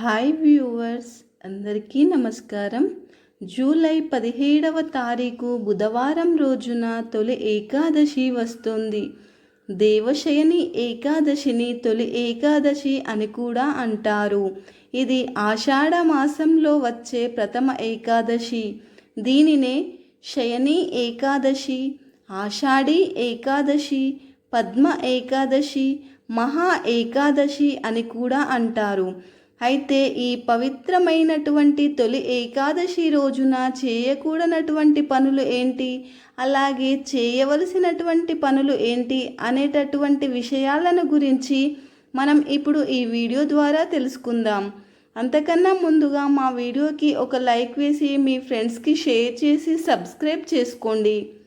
Hi viewers అందరికీ నమస్కారం. July పదిహేడవ తారీఖు బుధవారం రోజున తొలి ఏకాదశి వస్తుంది. దేవశయని ఏకాదశిని తొలి ఏకాదశి అని కూడా అంటారు. ఇది ఆషాఢ మాసంలో వచ్చే ప్రథమ ఏకాదశి. దీనినే శయని ఏకాదశి ఆషాఢి ఏకాదశి పద్మ ఏకాదశి మహా ఏకాదశి అని కూడా అంటారు. అయితే ఈ పవిత్రమైనటువంటి తొలి ఏకాదశి రోజున చేయకూడనటువంటి పనులు ఏంటి? అలాగే చేయవలసినటువంటి పనులు ఏంటి? అనేటటువంటి విషయాలను గురించి మనం ఇప్పుడు ఈ వీడియో ద్వారా తెలుసుకుందాం. అంతకన్నా ముందుగా మా వీడియోకి ఒక లైక్ వేసి మీ ఫ్రెండ్స్కి షేర్ చేసి సబ్స్క్రైబ్ చేసుకోండి.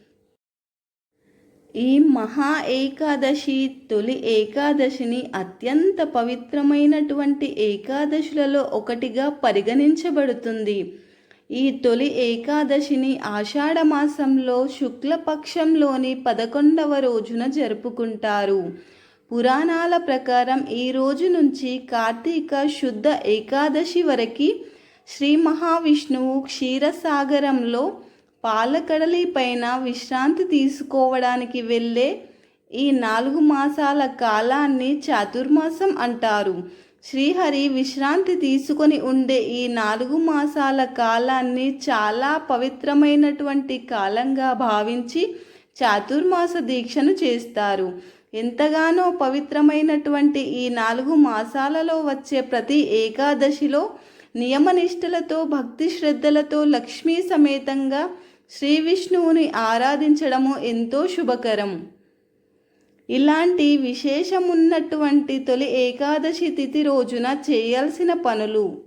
ఈ మహా ఏకాదశి తొలి ఏకాదశిని అత్యంత పవిత్రమైనటువంటి ఏకాదశులలో ఒకటిగా పరిగణించబడుతుంది. ఈ తొలి ఏకాదశిని ఆషాఢ మాసంలో శుక్లపక్షంలోని పదకొండవ రోజున జరుపుకుంటారు. పురాణాల ప్రకారం ఈ రోజు నుంచి కార్తీక శుద్ధ ఏకాదశి వరకు శ్రీ మహావిష్ణువు క్షీరసాగరంలో పాలకడలి పైన విశ్రాంతి తీసుకోవడానికి వెళ్ళే ఈ నాలుగు మాసాల కాలాన్ని చాతుర్మాసం అంటారు. శ్రీహరి విశ్రాంతి తీసుకొని ఉండే ఈ నాలుగు మాసాల కాలాన్ని చాలా పవిత్రమైనటువంటి కాలంగా భావించి చాతుర్మాస దీక్షను చేస్తారు. ఎంతగానో పవిత్రమైనటువంటి ఈ నాలుగు మాసాలలో వచ్చే ప్రతి ఏకాదశిలో నియమనిష్టలతో భక్తి శ్రద్ధలతో లక్ష్మీ సమేతంగా శ్రీ విష్ణువుని ఆరాధించడము ఎంతో శుభకరం. ఇలాంటి విశేషమున్నటువంటి తొలి ఏకాదశి తిథి రోజున చేయాల్సిన పనులు.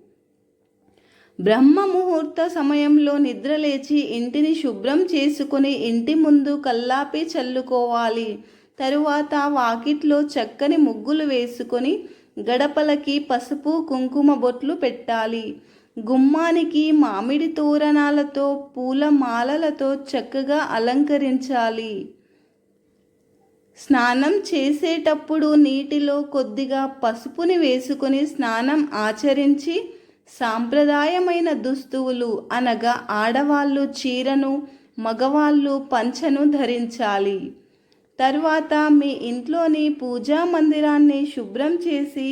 బ్రహ్మ ముహూర్త సమయంలో నిద్రలేచి ఇంటిని శుభ్రం చేసుకుని ఇంటి ముందు కల్లాపి చల్లుకోవాలి. తరువాత వాకిట్లో చక్కని ముగ్గులు వేసుకొని గడపలకి పసుపు కుంకుమ బొట్లు పెట్టాలి. గుమ్మానికి మామిడి తోరణాలతో పూల మాలలతో చక్కగా అలంకరించాలి. స్నానం చేసేటప్పుడు నీటిలో కొద్దిగా పసుపుని వేసుకొని స్నానం ఆచరించి సాంప్రదాయమైన దుస్తువులు అనగా ఆడవాళ్ళు చీరను మగవాళ్ళు పంచను ధరించాలి. తర్వాత మీ ఇంట్లోని పూజా మందిరాన్ని శుభ్రం చేసి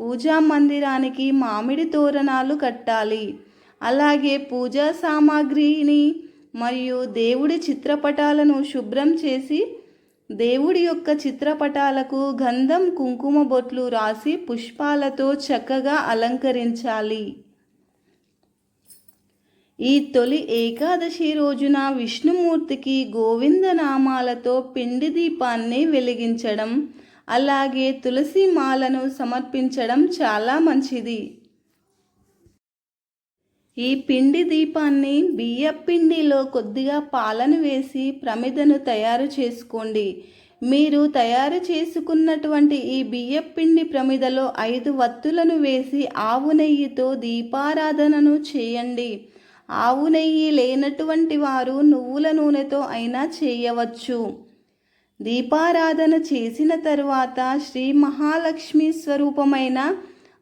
పూజా మందిరానికి మామిడి తోరణాలు కట్టాలి. అలాగే పూజా సామాగ్రిని మరియు దేవుడి చిత్రపటాలను శుభ్రం చేసి దేవుడి యొక్క చిత్రపటాలకు గంధం కుంకుమ బొట్లు రాసి పుష్పాలతో చక్కగా అలంకరించాలి. ఈ తొలి ఏకాదశి రోజున విష్ణుమూర్తికి గోవింద నామాలతో పిండి దీపాన్ని వెలిగించడం అలాగే తులసి మాలను సమర్పించడం చాలా మంచిది. ఈ పిండి దీపాన్ని బియ్య పిండిలో కొద్దిగా పాలను వేసి ప్రమిదను తయారు చేసుకోండి. మీరు తయారు చేసుకున్నటువంటి ఈ బియ్య పిండి ప్రమిదలో ఐదు వత్తులను వేసి ఆవు నెయ్యితో దీపారాధనను చేయండి. ఆవు నెయ్యి లేనటువంటి వారు నువ్వుల నూనెతో అయినా చేయవచ్చు. దీపారాధన చేసిన తరువాత శ్రీ మహాలక్ష్మి స్వరూపమైన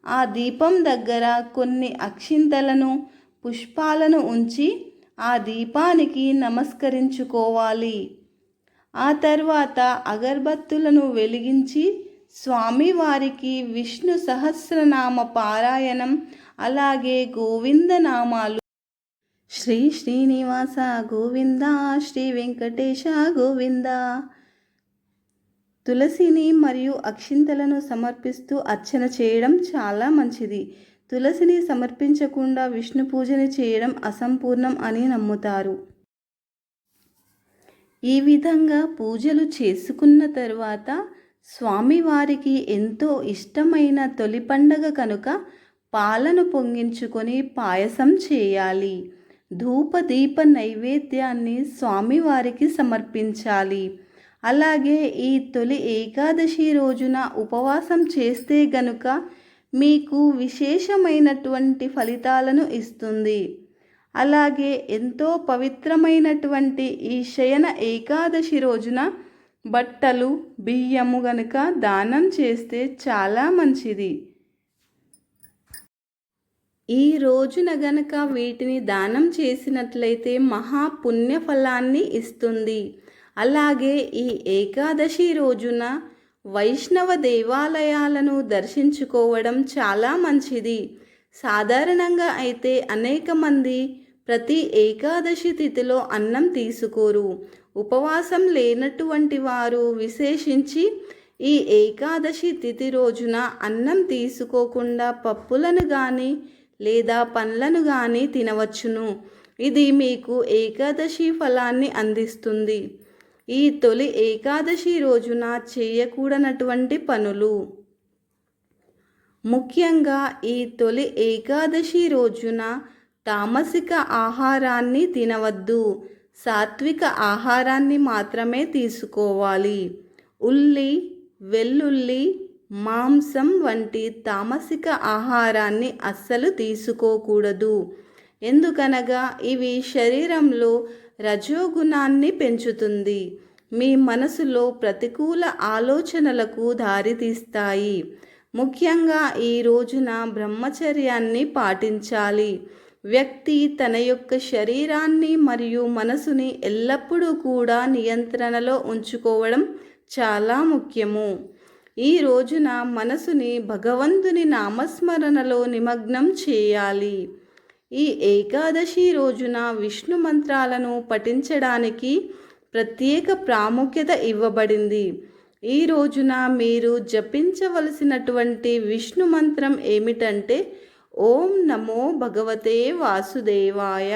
ఆ దీపం దగ్గర కొన్ని అక్షింతలను పుష్పాలను ఉంచి ఆ దీపానికి నమస్కరించుకోవాలి. ఆ తర్వాత అగర్బత్తులను వెలిగించి స్వామివారికి విష్ణు సహస్రనామ పారాయణం అలాగే గోవిందనామాలు శ్రీ శ్రీనివాస గోవింద శ్రీ వెంకటేశ గోవింద. తులసిని మరియు అక్షింతలను సమర్పిస్తూ అర్చన చేయడం చాలా మంచిది. తులసిని సమర్పించకుండా విష్ణు పూజని చేయడం అసంపూర్ణం అని నమ్ముతారు. ఈ విధంగా పూజలు చేసుకున్న తరువాత స్వామివారికి ఎంతో ఇష్టమైన తొలి పండగ కనుక పాలను పొంగించుకొని పాయసం చేయాలి. ధూప దీప నైవేద్యాన్ని స్వామివారికి సమర్పించాలి. అలాగే ఈ తొలి ఏకాదశి రోజున ఉపవాసం చేస్తే గనుక మీకు విశేషమైనటువంటి ఫలితాలను ఇస్తుంది. అలాగే ఎంతో పవిత్రమైనటువంటి ఈ శయన ఏకాదశి రోజున బట్టలు బియ్యము గనుక దానం చేస్తే చాలా మంచిది. ఈ రోజున గనక వీటిని దానం చేసినట్లయితే మహా పుణ్య ఫలాన్ని ఇస్తుంది. అలాగే ఈ ఏకాదశి రోజున వైష్ణవ దేవాలయాలను దర్శించుకోవడం చాలా మంచిది. సాధారణంగా అయితే అనేక మంది ప్రతి ఏకాదశి తిథిలో అన్నం తీసుకోరు. ఉపవాసం లేనటువంటి వారు విశేషించి ఈ ఏకాదశి తిథి రోజున అన్నం తీసుకోకుండా పప్పులను కానీ లేదా పండ్లను కానీ తినవచ్చును. ఇది మీకు ఏకాదశి ఫలాన్ని అందిస్తుంది. ఈ తొలి ఏకాదశి రోజున చేయకూడనటువంటి పనులు. ముఖ్యంగా ఈ తొలి ఏకాదశి రోజున తామసిక ఆహారాన్ని తినవద్దు. సాత్విక ఆహారాన్ని మాత్రమే తీసుకోవాలి. ఉల్లి వెల్లుల్లి మాంసం వంటి తామసిక ఆహారాన్ని అస్సలు తీసుకోకూడదు. ఎందుకనగా ఇవి శరీరంలో రజోగుణాన్ని పెంచుతుంది. మీ మనసులో ప్రతికూల ఆలోచనలకు దారితీస్తాయి. ముఖ్యంగా ఈ రోజున బ్రహ్మచర్యాన్ని పాటించాలి. వ్యక్తి తన యొక్క శరీరాన్ని మరియు మనసుని ఎల్లప్పుడూ కూడా నియంత్రణలో ఉంచుకోవడం చాలా ముఖ్యము. ఈ రోజున మనసుని భగవంతుని నామస్మరణలో నిమగ్నం చేయాలి. ఈ ఏకాదశి రోజున విష్ణు మంత్రాలను పఠించడానికి ప్రత్యేక ప్రాముఖ్యత ఇవ్వబడింది. ఈ రోజున మీరు జపించవలసినటువంటి విష్ణు మంత్రం ఏమిటంటే ఓం నమో భగవతే వాసుదేవాయ.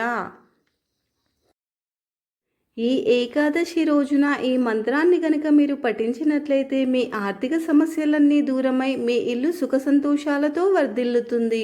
ఈ ఏకాదశి రోజున ఈ మంత్రాన్ని గనక మీరు పఠించినట్లయితే మీ ఆర్థిక సమస్యలన్నీ దూరమై మీ ఇల్లు సుఖ సంతోషాలతో వర్ధిల్లుతుంది.